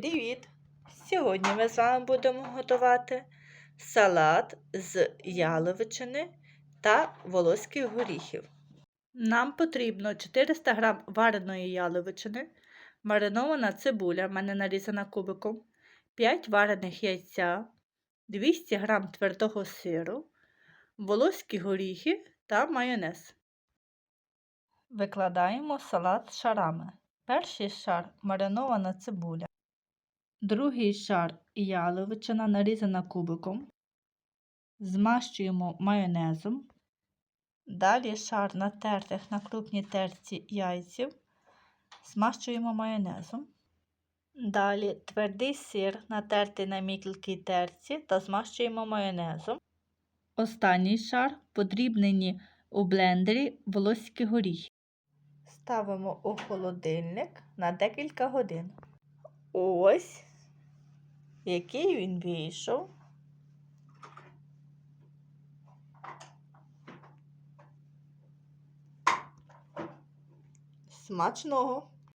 Привіт! Сьогодні ми з вами будемо готувати салат з яловичини та волоських горіхів. Нам потрібно 400 г вареної яловичини, маринована цибуля, в мене нарізана кубиком, 5 варених яйця, 200 г твердого сиру, волоські горіхи та майонез. Викладаємо салат шарами. Перший шар маринована цибуля. Другий шар яловичина нарізана кубиком. Змащуємо майонезом. Далі шар натертих на крупній терці яйців. Змащуємо майонезом. Далі твердий сир натертий на мікрій терці та змащуємо майонезом. Останній шар подрібнені у блендері волоські горіхи. Ставимо у холодильник на декілька годин. Ось який він вийшов. Смачного!